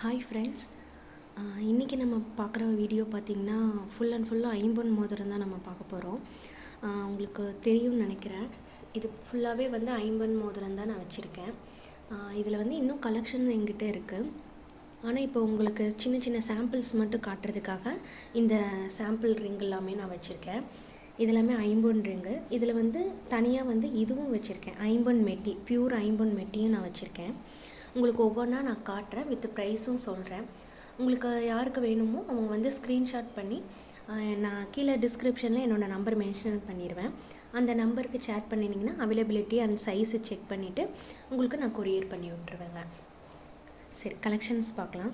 Hi friends இன்றைக்கி நம்ம பார்க்குற வீடியோ பார்த்திங்கன்னா ஃபுல் அண்ட் ஃபுல்லாக ஐம்பொன் மோதிரம் தான் நம்ம பார்க்க போகிறோம் உங்களுக்கு தெரியும்னு நினைக்கிறேன். இது ஃபுல்லாகவே வந்து ஐம்பொன் மோதிரம் தான் நான் வச்சுருக்கேன். இதில் வந்து இன்னும் கலெக்ஷன் எங்கிட்ட இருக்குது ஆனால் இப்போ உங்களுக்கு சின்ன சின்ன சாம்பிள்ஸ் மட்டும் காட்டுறதுக்காக இந்த சாம்பிள் ரிங் எல்லாமே நான் வச்சுருக்கேன். இதெல்லாமே ஐம்பொன் ரிங்கு இதில் வந்து தனியாக வந்து இதுவும் வச்சுருக்கேன். ஐம்பொன் மெட்டி பியூர் ஐம்பொன் மெட்டியும் நான் வச்சுருக்கேன். உங்களுக்கு ஒவ்வொன்றா நான் காட்டுறேன் வித் ப்ரைஸும் சொல்கிறேன் உங்களுக்கு யாருக்கு வேணுமோ அவங்க வந்து ஸ்க்ரீன்ஷாட் பண்ணி நான் கீழே டிஸ்கிரிப்ஷனில் என்னோடய நம்பர் மென்ஷன் பண்ணிடுவேன் அந்த நம்பருக்கு சேட் பண்ணினீங்கன்னா அவைலபிலிட்டி அண்ட் சைஸை செக் பண்ணிவிட்டு உங்களுக்கு நான் கொரியர் பண்ணி விட்ருவேங்க சரி கலெக்ஷன்ஸ் பார்க்கலாம்.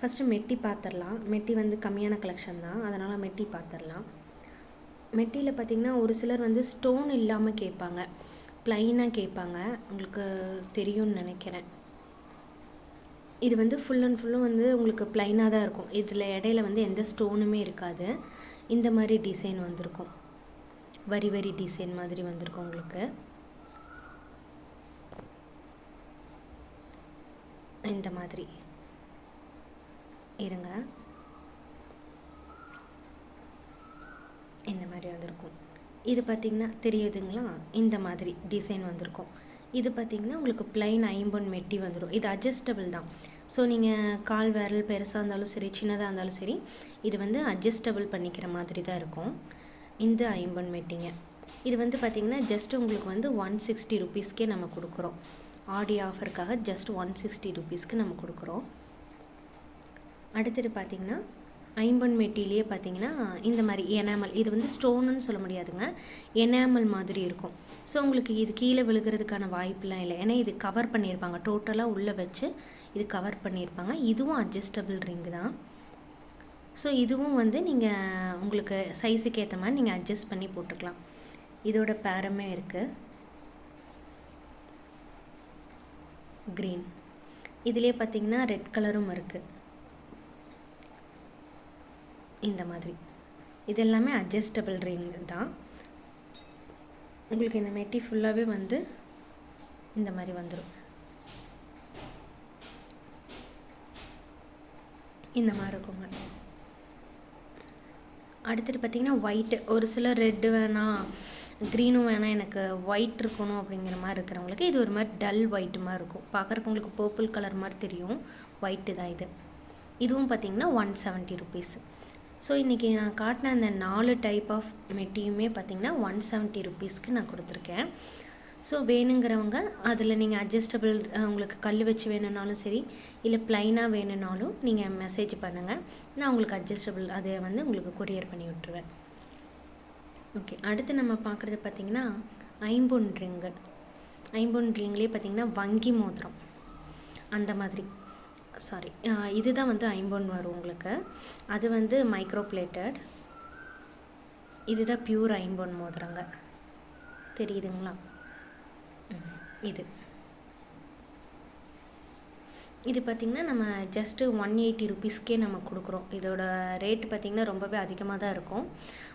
ஃபஸ்ட்டு மெட்டி பார்த்துடலாம் மெட்டி வந்து கம்மியான கலெக்ஷன் தான். அதனால் மெட்டி பார்த்துடலாம் மெட்டியில் பார்த்தீங்கன்னா ஒரு சிலர் வந்து ஸ்டோன் இல்லாமல் கேட்பாங்க. ப்ளைனாக கேட்பாங்க. உங்களுக்கு தெரியும்னு நினைக்கிறேன். இது வந்து ஃபுல் அண்ட் ஃபுல்லும் வந்து உங்களுக்கு ப்ளைனாக தான் இருக்கும். இதில் இடையில வந்து எந்த ஸ்டோனுமே இருக்காது. இந்த மாதிரி டிசைன் வந்திருக்கும். வரி வரி டிசைன் மாதிரி வந்திருக்கும் உங்களுக்கு. இந்த மாதிரி. இருங்க. இந்த மாதிரி வந்திருக்கும். இது பார்த்திங்கன்னா தெரியுதுங்களா? இந்த மாதிரி டிசைன் வந்திருக்கும். இது பார்த்திங்கன்னா உங்களுக்கு பிளைன் ஐம்பொன் மெட்டி வந்துடும் இது அட்ஜஸ்டபிள் தான். ஸோ நீங்கள் கால் விரல் பெருசாக இருந்தாலும் சரி சின்னதாக இருந்தாலும் சரி இது வந்து அட்ஜஸ்டபிள் பண்ணிக்கிற மாதிரி தான் இருக்கும். இந்த ஐம்பொன் மெட்டிங்க. இது வந்து பார்த்திங்கன்னா ஜஸ்ட் உங்களுக்கு வந்து ஒன் சிக்ஸ்டி ருபீஸ்க்கே நம்ம கொடுக்குறோம். ஆடி ஆஃபருக்காக ஜஸ்ட் ஒன் சிக்ஸ்டி ருபீஸ்க்கு நம்ம கொடுக்குறோம். அடுத்தது பார்த்தீங்கன்னா ஐம்பொன் மெட்டிலேயே பார்த்தீங்கன்னா இந்த மாதிரி எனாமல் இது வந்து ஸ்டோனுன்னு சொல்ல முடியாதுங்க. எனாமல் மாதிரி இருக்கும். ஸோ உங்களுக்கு இது கீழே விழுகிறதுக்கான வாய்ப்புலாம் இல்லை. ஏன்னா இது கவர் பண்ணியிருப்பாங்க. டோட்டலாக உள்ளே வச்சு இது கவர் பண்ணியிருப்பாங்க. இதுவும் அட்ஜஸ்டபிள் ரிங்கு தான். ஸோ இதுவும் வந்து நீங்கள் உங்களுக்கு சைஸுக்கு ஏற்ற மாதிரி நீங்கள் அட்ஜஸ்ட் பண்ணி போட்டுக்கலாம். இதோட பேரமே இருக்குது க்ரீன் இதுலேயே பார்த்தீங்கன்னா ரெட் கலரும் இருக்குது இந்த மாதிரி. இது எல்லாமே அட்ஜஸ்டபிள் ரிங் தான். உங்களுக்கு இந்த மெட்டி ஃபுல்லாகவே வந்து இந்த மாதிரி வந்துடும் இந்த மாதிரி இருக்குங்க. அடுத்தது பார்த்தீங்கன்னா ஒயிட்டு ஒரு சில ரெட்டு வேணாம் க்ரீனும் வேணாம் எனக்கு ஒயிட் இருக்கணும் அப்படிங்கிற மாதிரி இருக்கிறவங்களுக்கு இது ஒரு மாதிரி டல் ஒயிட் மாதிரி இருக்கும். பார்க்குறவங்களுக்கு பர்பிள் கலர் மாதிரி தெரியும். ஒயிட்டு தான் இது. இதுவும் பார்த்தீங்கன்னா ஒன் செவன்ட்டி ருபீஸு ஸோ இன்றைக்கி நான் காட்டின அந்த நாலு டைப் ஆஃப் மெட்டியுமே பார்த்தீங்கன்னா ஒன் செவன்ட்டி ருபீஸ்க்கு நான் கொடுத்துருக்கேன். ஸோ வேணுங்கிறவங்க அதில் நீங்கள் அட்ஜஸ்டபிள் உங்களுக்கு கல் வச்சு வேணும்னாலும் சரி இல்லை ப்ளைனாக வேணும்னாலும் நீங்கள் மெசேஜ் பண்ணுங்கள் நான் உங்களுக்கு அட்ஜஸ்டபிள் அதை வந்து உங்களுக்கு கொரியர் பண்ணி விட்டுருவேன். ஓகே அடுத்து நம்ம பார்க்குறது பார்த்திங்கன்னா ஐம்பொன் ரிங்கு ஐம்பொன் ரிங்லேயே பார்த்திங்கன்னா வங்கி மோதிரம். அந்த மாதிரி. சாரி இதுதான் வந்து ஐம்பொன் வரும் உங்களுக்கு. அது வந்து மைக்ரோ பிளேட்டட் இதுதான் பியூர் ஐம்பொன் மோதிரங்க. தெரியுதுங்களா? இது. இது பார்த்திங்கன்னா நம்ம ஜஸ்ட்டு ஒன் எயிட்டி ருபீஸ்க்கே நம்ம கொடுக்குறோம். இதோட ரேட் பார்த்திங்கன்னா ரொம்பவே அதிகமாக தான் இருக்கும்.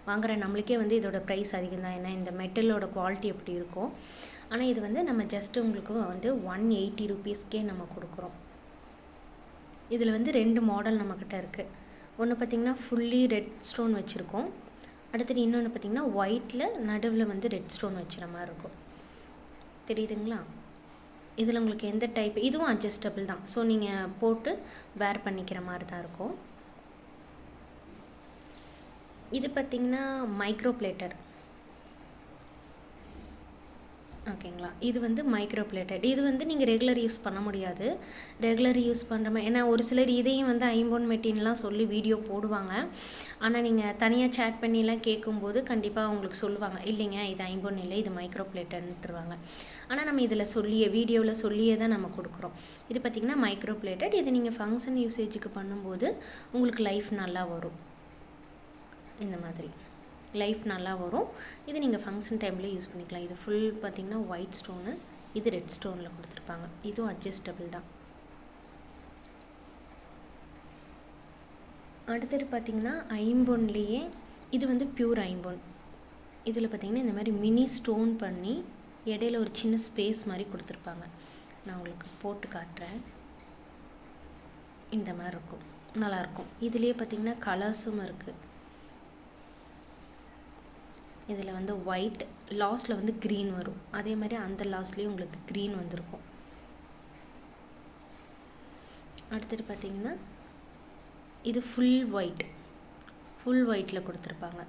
வாங்குற நம்மளுக்கே வந்து இதோட ப்ரைஸ் அதிகம் தான். ஏன்னா இந்த மெட்டலோட குவாலிட்டி எப்படி இருக்கும்? ஆனால் இது வந்து நம்ம ஜஸ்ட்டு உங்களுக்கு வந்து ஒன் எயிட்டி ருபீஸ்க்கே நம்ம கொடுக்குறோம். இதில் வந்து ரெண்டு மாடல் நம்மக்கிட்ட இருக்குது ஒன்று பார்த்திங்கன்னா ஃபுல்லி ரெட் ஸ்டோன் வச்சுருக்கோம். அடுத்தது இன்னொன்று பார்த்திங்கன்னா ஒயிட்டில் நடுவில் வந்து ரெட் ஸ்டோன் வச்சுற மாதிரி இருக்கும். தெரியுதுங்களா? இதில் உங்களுக்கு எந்த டைப் இதுவும் அட்ஜஸ்டபிள் தான். ஸோ நீங்கள் போட்டு வேர் பண்ணிக்கிற மாதிரி தான் இருக்கும். இது பார்த்திங்கன்னா மைக்ரோ பிளேட்டர் ஓகேங்களா? இது வந்து மைக்ரோ பிளேட்டட் இது வந்து நீங்கள் ரெகுலர் யூஸ் பண்ண முடியாது. ரெகுலர் யூஸ் பண்ணுற மாதிரி ஏன்னா ஒரு சிலர் இதையும் வந்து ஐம்போன் மெட்டின்லாம் சொல்லி வீடியோ போடுவாங்க. ஆனால் நீங்கள் தனியாக சேட் பண்ணிலாம் கேட்கும்போது கண்டிப்பாக அவங்களுக்கு சொல்லுவாங்க இல்லைங்க இது ஐம்போன் இல்லை இது மைக்ரோ பிளேட்டட்ன்ட்டுருவாங்க ஆனால் நம்ம இதில் சொல்லியே வீடியோவில் சொல்லியே தான் நம்ம கொடுக்குறோம். இது பார்த்திங்கன்னா மைக்ரோ பிளேட்டட் இது நீங்கள் ஃபங்க்ஷன் யூசேஜுக்கு பண்ணும்போது உங்களுக்கு லைஃப் நல்லா வரும். இந்த மாதிரி. லைஃப் நல்லா வரும். இது நீங்கள் ஃபங்க்ஷன் டைமில் யூஸ் பண்ணிக்கலாம். இது ஃபுல் பார்த்தீங்கன்னா ஒயிட் ஸ்டோனு இது ரெட் ஸ்டோனில் கொடுத்துருப்பாங்க. இதுவும் அட்ஜஸ்டபிள் தான். அடுத்தது பார்த்திங்கன்னா ஐம்பொன்லேயே இது வந்து பியூர் ஐம்பொன். இதில் பார்த்திங்கன்னா இந்த மாதிரி மினி ஸ்டோன் பண்ணி இடையில ஒரு சின்ன ஸ்பேஸ் மாதிரி கொடுத்துருப்பாங்க. நான் உங்களுக்கு போட்டு காட்டுறேன். இந்த மாதிரி இருக்கும். நல்லாயிருக்கும் இதுலேயே பார்த்தீங்கன்னா கலர்ஸும் இருக்குது இதில் வந்து ஒயிட் லாஸ்ட்டில் வந்து க்ரீன் வரும். அதே மாதிரி அந்த லாஸ்ட்லேயும் உங்களுக்கு க்ரீன் வந்திருக்கும். அடுத்தது பார்த்தீங்கன்னா இது ஃபுல் ஒயிட் ஃபுல் ஒயிட்டில் கொடுத்துருப்பாங்க.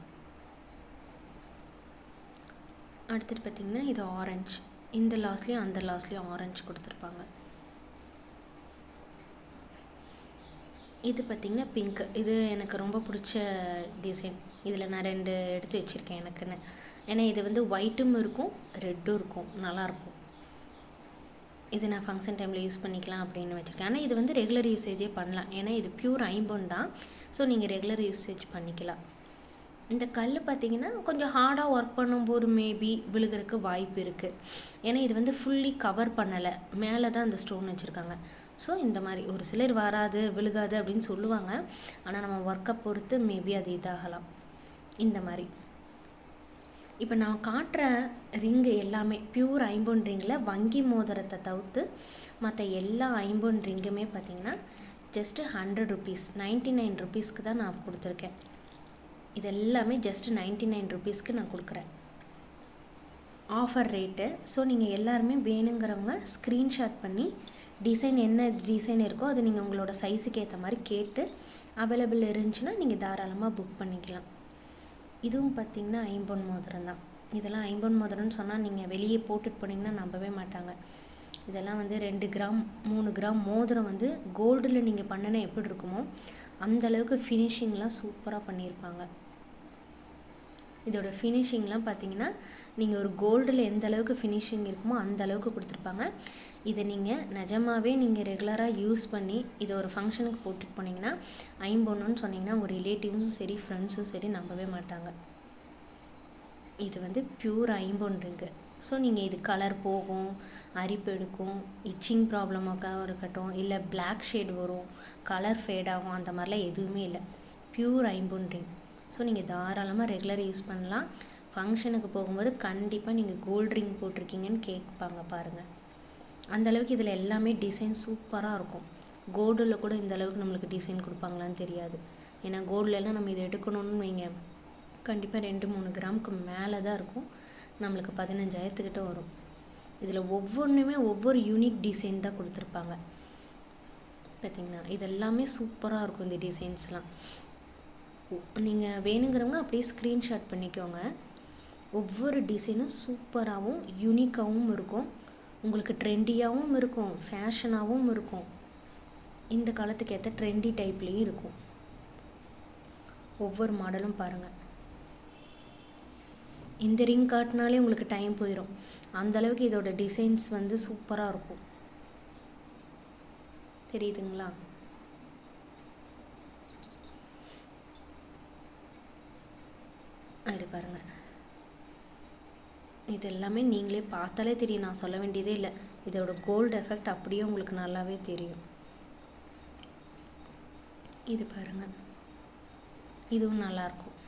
அடுத்தது பார்த்தீங்கன்னா இது ஆரஞ்சு இந்த லாஸ்ட்லேயும் அந்த லாஸ்ட்லேயும் ஆரஞ்சு கொடுத்துருப்பாங்க. இது பார்த்திங்கன்னா பிங்க் இது எனக்கு ரொம்ப பிடிச்ச டிசைன் இதில் நான் ரெண்டு எடுத்து வச்சுருக்கேன் எனக்குன்னு. ஏன்னா இது வந்து ஒயிட்டும் இருக்கும் ரெட்டும் இருக்கும். நல்லாயிருக்கும். இது நான் ஃபங்க்ஷன் டைமில் யூஸ் பண்ணிக்கலாம் அப்படின்னு வச்சுருக்கேன். ஆனால் இது வந்து ரெகுலர் யூசேஜே பண்ணலாம். ஏன்னா இது பியூர் ஐம்பொன் தான். ஸோ நீங்கள் ரெகுலர் யூசேஜ் பண்ணிக்கலாம். இந்த கல் பார்த்தீங்கன்னா கொஞ்சம் ஹார்டாக ஒர்க் பண்ணும்போது மேபி விழுகிறதுக்கு வாய்ப்பு இருக்குது ஏன்னா இது வந்து ஃபுல்லி கவர் பண்ணலை. மேலே தான் அந்த ஸ்டோன் வச்சுருக்காங்க. ஸோ இந்த மாதிரி ஒரு சிலர் வராது விழுகாது அப்படின்னு சொல்லுவாங்க. ஆனால் நம்ம ஒர்க்கை பொறுத்து மேபி அது இதாகலாம். இந்த மாதிரி. இப்போ நான் காட்டுற ரிங்கு எல்லாமே பியூர் ஐம்பொன் ரிங்கில் வங்கி மோதிரத்தை தவிர்த்து மற்ற எல்லா ஐம்பொன் ரிங்குமே பார்த்திங்கன்னா just hundred rupees ninety nine ருபீஸ்க்கு தான் நான் கொடுத்துருக்கேன். இது எல்லாமே ஜஸ்ட்டு நைன்ட்டி நைன் ருபீஸ்க்கு நான் கொடுக்குறேன். ஆஃபர் ரேட்டு ஸோ நீங்கள் எல்லாருமே வேணுங்கிறவங்க ஸ்க்ரீன்ஷாட் பண்ணி டிசைன் என்ன டிசைன் இருக்கோ அது நீங்கள் உங்களோட சைஸுக்கு ஏற்ற மாதிரி கேட்டு அவைலபிள் இருந்துச்சுன்னா நீங்கள் தாராளமாக புக் பண்ணிக்கலாம். இதுவும் பார்த்திங்கன்னா ஐம்பொன் மோதிரம் தான். இதெல்லாம் ஐம்பொன் மோதிரம்னு சொன்னால் நீங்கள் வெளியே போட்டுட்டு போனீங்கன்னா நம்பவே மாட்டாங்க. இதெல்லாம் வந்து ரெண்டு கிராம் மூணு கிராம் மோதிரம் வந்து கோல்டில் நீங்கள் பண்ணினா எப்படி இருக்குமோ அந்த அளவுக்கு ஃபினிஷிங்லாம் சூப்பராக பண்ணியிருப்பாங்க. இதோட ஃபினிஷிங்லாம் பார்த்தீங்கன்னா நீங்கள் ஒரு கோல்டில் எந்த அளவுக்கு ஃபினிஷிங் இருக்குமோ அந்த அளவுக்கு கொடுத்துருப்பாங்க. இதை நீங்கள் நிஜமாகவே நீங்கள் ரெகுலராக யூஸ் பண்ணி இதை ஒரு ஃபங்க்ஷனுக்கு போட்டுட்டு போனீங்கன்னா ஐம்பொண்ணுன்னு சொன்னீங்கன்னா உங்கள் ரிலேட்டிவ்ஸும் சரி ஃப்ரெண்ட்ஸும் சரி நம்பவே மாட்டாங்க. இது வந்து பியூர் ஐம்பொன் ரிங்கு. ஸோ நீங்கள் இது கலர் போகும் அரிப்பு எடுக்கும் இச்சிங் ப்ராப்ளமாக இருக்கட்டும் இல்லை பிளாக் ஷேட் வரும் கலர் ஃபேட் ஆகும் அந்த மாதிரிலாம் எதுவுமே இல்லை. பியூர் ஐம்பொன் ரிங். ஸோ நீங்கள் தாராளமாக ரெகுலர் யூஸ் பண்ணலாம். ஃபங்க்ஷனுக்கு போகும்போது கண்டிப்பாக நீங்கள் கோல்ட் ரிங் போட்டிருக்கீங்கன்னு கேட்பாங்க பாருங்கள் அந்தளவுக்கு இதில் எல்லாமே டிசைன் சூப்பராக இருக்கும். கோல்டில் கூட இந்த அளவுக்கு நம்மளுக்கு டிசைன் கொடுப்பாங்களான்னு தெரியாது. ஏன்னா கோல்டுலலாம் நம்ம இதை எடுக்கணும்னு வைங்க. கண்டிப்பாக ரெண்டு மூணு கிராமுக்கு மேலே தான் இருக்கும். நம்மளுக்கு பதினஞ்சாயிரத்துக்கிட்ட வரும். இதில் ஒவ்வொன்றுமே ஒவ்வொரு யூனிக் டிசைன் தான் கொடுத்துருப்பாங்க. பார்த்தீங்கன்னா இதெல்லாமே சூப்பராக இருக்கும் இந்த டிசைன்ஸ்லாம் நீங்கள் வேணுங்கிறவங்க அப்படியே ஸ்க்ரீன்ஷாட் பண்ணிக்கோங்க. ஒவ்வொரு டிசைனும் சூப்பராகவும் யூனிக்காகவும் இருக்கும். உங்களுக்கு ட்ரெண்டியாகவும் இருக்கும் ஃபேஷனாகவும் இருக்கும். இந்த காலத்துக்கு ஏற்ற ட்ரெண்டி டைப்லேயும் இருக்கும். ஒவ்வொரு மாடலும் பாருங்கள் இந்த ரிங் காட்டினாலே உங்களுக்கு டைம் போயிடும் அந்தளவுக்கு இதோட டிசைன்ஸ் வந்து சூப்பராக இருக்கும். தெரியுதுங்களா? அது பாருங்கள் இது எல்லாமே நீங்களே பார்த்தாலே தெரியும். நான் சொல்ல வேண்டியதே இல்லை. இதோட கோல்டு எஃபெக்ட் அப்படியே உங்களுக்கு நல்லாவே தெரியும். இது பாருங்கள் இதுவும் நல்லாயிருக்கும்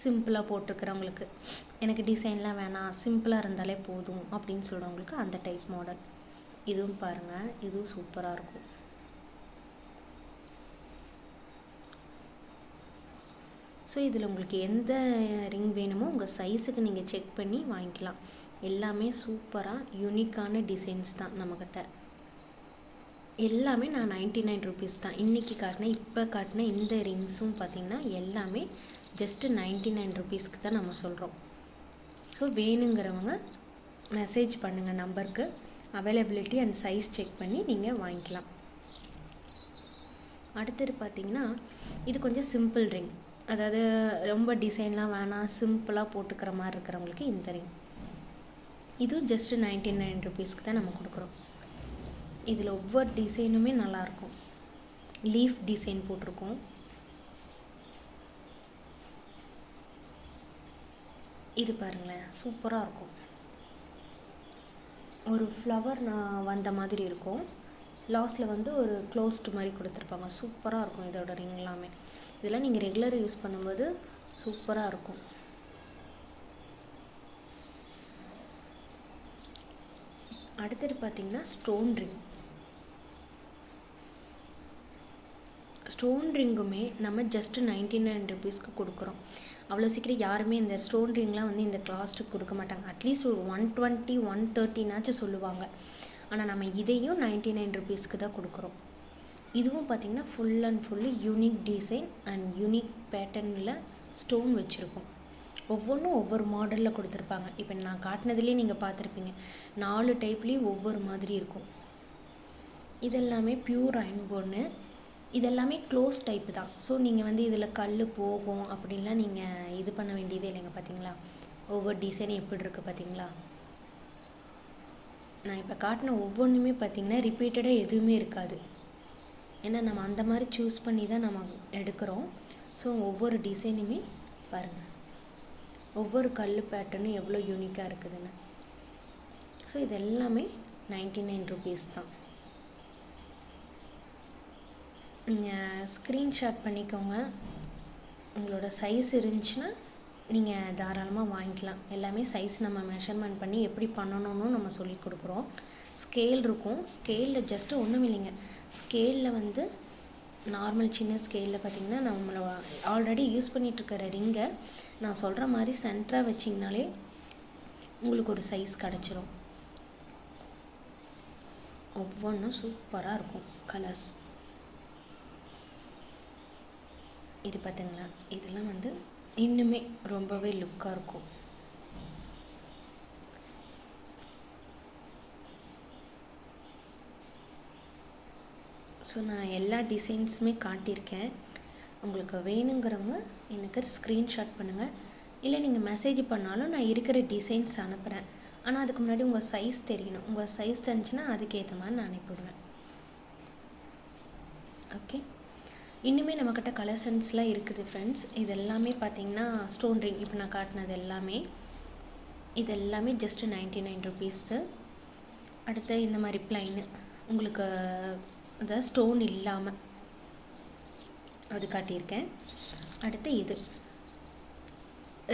சிம்பிளாக போட்டிருக்கிறவங்களுக்கு. எனக்கு டிசைன்லாம் வேணாம். சிம்பிளாக இருந்தாலே போதும் அப்படின்னு சொல்கிறவங்களுக்கு அந்த டைப் மாடல் இதுவும் பாருங்கள் இதுவும் சூப்பராக இருக்கும். ஸோ இதில் உங்களுக்கு எந்த ரிங் வேணுமோ உங்கள் சைஸுக்கு நீங்கள் செக் பண்ணி வாங்கிக்கலாம். எல்லாமே சூப்பராக யூனிக்கான டிசைன்ஸ் தான் நம்மக்கிட்ட எல்லாமே நான் நைன்ட்டி நைன் ருபீஸ் தான். இன்றைக்கி காட்டினேன் இப்போ காட்டின இந்த ரிங்ஸும் பார்த்திங்கன்னா எல்லாமே ஜஸ்ட்டு நைன்ட்டி நைன் ருபீஸ்க்கு தான் நம்ம சொல்கிறோம் ஸோ வேணுங்கிறவங்க மெசேஜ் பண்ணுங்கள் நம்பருக்கு அவைலபிலிட்டி அண்ட் சைஸ் செக் பண்ணி நீங்கள் வாங்கிக்கலாம். அடுத்தது பார்த்திங்கன்னா இது கொஞ்சம் சிம்பிள் ரிங் அதாவது ரொம்ப டிசைன்லாம் வேணாம் சிம்பிளாக போட்டுக்கிற மாதிரி இருக்கிறவங்களுக்கு இந்த ரிங் இதுவும் ஜஸ்ட்டு நைன்டி நைன் ருபீஸ்க்கு தான் நம்ம கொடுக்குறோம். இதில் ஒவ்வொரு டிசைனுமே நல்லாயிருக்கும். லீஃப் டிசைன் போட்டிருக்கோம். இது பாருங்களேன் சூப்பராக இருக்கும். ஒரு ஃப்ளவர் நான் வந்த மாதிரி இருக்கும். லாஸ்ட்டில் வந்து ஒரு க்ளோஸ்டு மாதிரி கொடுத்துருப்பாங்க. சூப்பராக இருக்கும் இதோட ரிங் எல்லாமே. இதெல்லாம் நீங்கள் ரெகுலர் யூஸ் பண்ணும்போது சூப்பராக இருக்கும். அடுத்தது பார்த்திங்கன்னா ஸ்டோன் ரிங் ஸ்டோன் ரிங்குமே நம்ம ஜஸ்ட்டு நைன்டி நைன் ருபீஸ்க்கு கொடுக்குறோம். அவ்வளோ சீக்கிரம் யாருமே இந்த ஸ்டோன் ரிங்லாம் வந்து இந்த கிளாஸ்ட்டுக்கு கொடுக்க மாட்டாங்க. அட்லீஸ்ட் ஒரு ஒன் டுவெண்ட்டி ஒன் தேர்ட்டினாச்சும் சொல்லுவாங்க. ஆனால் நம்ம இதையும் நைன்டி நைன் ருபீஸ்க்கு தான் கொடுக்குறோம். இதுவும் பார்த்திங்கன்னா full and full unique design and unique பேட்டர்னில் ஸ்டோன் வச்சுருக்கோம். ஒவ்வொன்றும் ஒவ்வொரு மாடலில் கொடுத்துருப்பாங்க. இப்போ நான் காட்டினதுலேயே நீங்கள் பார்த்துருப்பீங்க நாலு டைப்லேயும் ஒவ்வொரு மாதிரி இருக்கும். இதெல்லாமே பியூர் அயன் இதெல்லாமே க்ளோஸ் டைப் தான். ஸோ நீங்கள் வந்து இதில் கல் போகும் அப்படின்லாம் நீங்கள் இது பண்ண வேண்டியதே இல்லைங்க பார்த்தீங்களா ஒவ்வொரு டிசைன் எப்படி இருக்குது பார்த்தீங்களா நான் இப்போ காட்டின ஒவ்வொன்றுமே பார்த்திங்கன்னா ரிப்பீட்டடாக எதுவுமே இருக்காது. ஏன்னா நம்ம அந்த மாதிரி சூஸ் பண்ணி தான் நம்ம எடுக்கிறோம். ஸோ ஒவ்வொரு டிசைனுமே பாருங்கள் ஒவ்வொரு கல் பேட்டர்னும் எவ்வளோ யூனிக்காக இருக்குதுன்னு. ஸோ இது எல்லாமே நைன்டி நைன் ருபீஸ் தான். நீங்கள் ஸ்க்ரீன்ஷாட் பண்ணிக்கோங்க. உங்களோட சைஸ் இருந்துச்சுன்னா நீங்கள் தாராளமாக வாங்கிக்கலாம். எல்லாமே சைஸ் நம்ம மெஷர்மெண்ட் பண்ணி எப்படி பண்ணணும்னு நம்ம சொல்லி கொடுக்குறோம். ஸ்கேல் இருக்கும். ஸ்கேலில் ஜஸ்ட்டு ஒன்றும் இல்லைங்க. ஸ்கேலில் வந்து நார்மல் சின்ன ஸ்கேலில் பார்த்திங்கன்னா நம்மளை ஆல்ரெடி யூஸ் பண்ணிகிட்ருக்கிற ரிங்கை நான் சொல்கிற மாதிரி சென்டராக வச்சிங்கனாலே உங்களுக்கு ஒரு சைஸ் கிடச்சிரும். ஒவ்வொன்றும் சூப்பராக இருக்கும். கலர்ஸ் இது பார்த்திங்களா இதெல்லாம் வந்து இன்னுமே ரொம்பவே லுக்காக இருக்கும். ஸோ நான் எல்லா டிசைன்ஸுமே காட்டியிருக்கேன். உங்களுக்கு வேணுங்கிறவங்க எனக்கு ஸ்க்ரீன்ஷாட் பண்ணுங்கள் இல்லை நீங்கள் மெசேஜ் பண்ணாலும் நான் இருக்கிற டிசைன்ஸ் அனுப்புகிறேன் ஆனால் அதுக்கு முன்னாடி உங்கள் சைஸ் தெரியணும். உங்கள் சைஸ் தெரிஞ்சுன்னா அதுக்கேற்ற மாதிரி நான் அனுப்பிவிடுவேன். ஓகே இன்னுமே நம்மக்கிட்ட கலெக்ஷன்ஸ்லாம் இருக்குது ஃப்ரெண்ட்ஸ் இது எல்லாமே பார்த்தீங்கன்னா ஸ்டோன் ரிங் இப்போ நான் காட்டினது எல்லாமே. இது எல்லாமே ஜஸ்ட்டு நைன்ட்டி நைன் ருபீஸு அடுத்து இந்த மாதிரி பிளைனு உங்களுக்கு அந்த ஸ்டோன் இல்லாமல் அது காட்டியிருக்கேன். அடுத்து இது.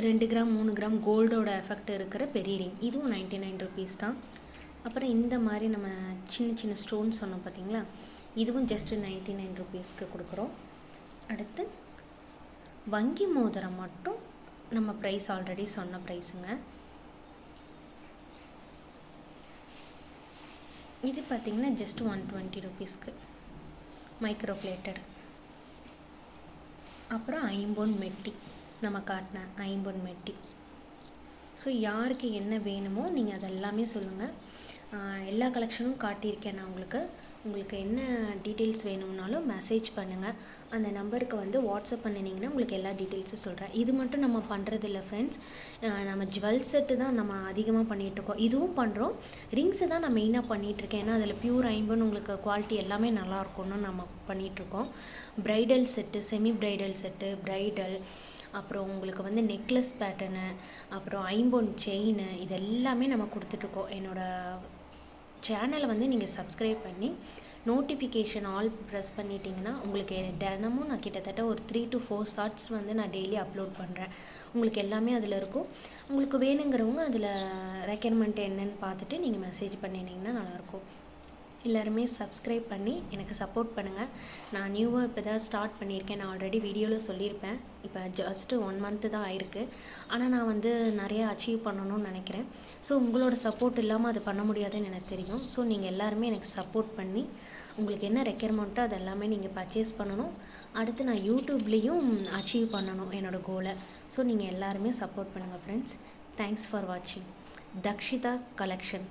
ரெண்டு கிராம் மூணு கிராம் கோல்டோட எஃபெக்ட் இருக்கிற பெரிய ரிங் இதுவும் நைன்ட்டி நைன் ருபீஸ் தான். அப்புறம் இந்த மாதிரி நம்ம சின்ன சின்ன ஸ்டோன் சொன்னோம் பார்த்தீங்களா? இதுவும் ஜஸ்ட்டு நைன்ட்டி நைன் ருபீஸ்க்கு கொடுக்குறோம். அடுத்து வங்கி மோதிரம் மட்டும் நம்ம ப்ரைஸ் ஆல்ரெடி சொன்ன ப்ரைஸுங்க இது பார்த்திங்கன்னா ஜஸ்ட் ஒன் டுவெண்ட்டி ருபீஸ்க்கு மைக்ரோ பிளேட்டர் அப்புறம் ஐம்பொன் மெட்டி நம்ம காட்டின ஐம்பொன் மெட்டி. ஸோ யாருக்கு என்ன வேணுமோ நீங்கள் அதெல்லாமே சொல்லுங்கள் எல்லா கலெக்ஷனும் காட்டியிருக்கேன் நான் உங்களுக்கு. உங்களுக்கு என்ன டீட்டெயில்ஸ் வேணும்னாலும் மெசேஜ் பண்ணுங்கள் அந்த நம்பருக்கு வந்து வாட்ஸ்அப் பண்ணினீங்கன்னா உங்களுக்கு எல்லா டீட்டெயில்ஸும் சொல்கிறேன் இது மட்டும் நம்ம பண்ணுறதில்ல ஃப்ரெண்ட்ஸ் நம்ம ஜுவல் செட்டு தான் நம்ம அதிகமாக பண்ணிகிட்ருக்கோம் இதுவும் பண்ணுறோம் ரிங்ஸை தான் நான் மெயினாக பண்ணிகிட்ருக்கேன் ஏன்னா அதில் பியூர் ஐம்பன் உங்களுக்கு குவாலிட்டி எல்லாமே நல்லாயிருக்கும்னு நம்ம பண்ணிகிட்ருக்கோம் bridal set semi bridal set bridal அப்புறம் உங்களுக்கு வந்து நெக்லஸ் பேட்டர்னு அப்புறம் ஐம்பொன் செயின் இது எல்லாமே நம்ம கொடுத்துட்ருக்கோம் என்னோடய சேனலை வந்து நீங்கள் சப்ஸ்கிரைப் பண்ணி நோட்டிஃபிகேஷன் ஆல் ப்ரெஸ் பண்ணிட்டீங்கன்னா உங்களுக்கு தினமும் நான் கிட்டத்தட்ட ஒரு த்ரீ டு ஃபோர் ஷார்ட்ஸ் வந்து நான் டெய்லி அப்லோட் பண்ணுறேன். உங்களுக்கு எல்லாமே அதில் இருக்கும். உங்களுக்கு வேணுங்கிறவங்க அதில் ரெக்யர்மெண்ட் என்னன்னு பார்த்துட்டு நீங்கள் மெசேஜ் பண்ணினீங்கன்னா நல்லாயிருக்கும். எல்லாருமே சப்ஸ்கிரைப் பண்ணி எனக்கு சப்போர்ட் பண்ணுங்கள் நான் நியூவாக இப்போ தான் ஸ்டார்ட் பண்ணியிருக்கேன். நான் ஆல்ரெடி வீடியோவில் சொல்லியிருப்பேன். இப்போ ஜஸ்ட்டு ஒன் மந்த்து தான் ஆயிருக்கு. ஆனால் நான் வந்து நிறைய அச்சீவ் பண்ணணும்னு நினைக்கிறேன். ஸோ உங்களோட சப்போர்ட் இல்லாமல் அது பண்ண முடியாதுன்னு எனக்கு தெரியும். ஸோ நீங்கள் எல்லாருமே எனக்கு சப்போர்ட் பண்ணி உங்களுக்கு என்ன ரெக்யர்மெண்ட்டோ அது எல்லாமே நீங்கள் பர்ச்சேஸ் பண்ணணும். அடுத்து நான் யூடியூப்லேயும் அச்சீவ் பண்ணணும் என்னோடய கோலை ஸோ நீங்கள் எல்லாருமே சப்போர்ட் பண்ணுங்கள் ஃப்ரெண்ட்ஸ் தேங்க்ஸ் ஃபார் வாட்சிங் தக்ஷிதாஸ் கலெக்ஷன்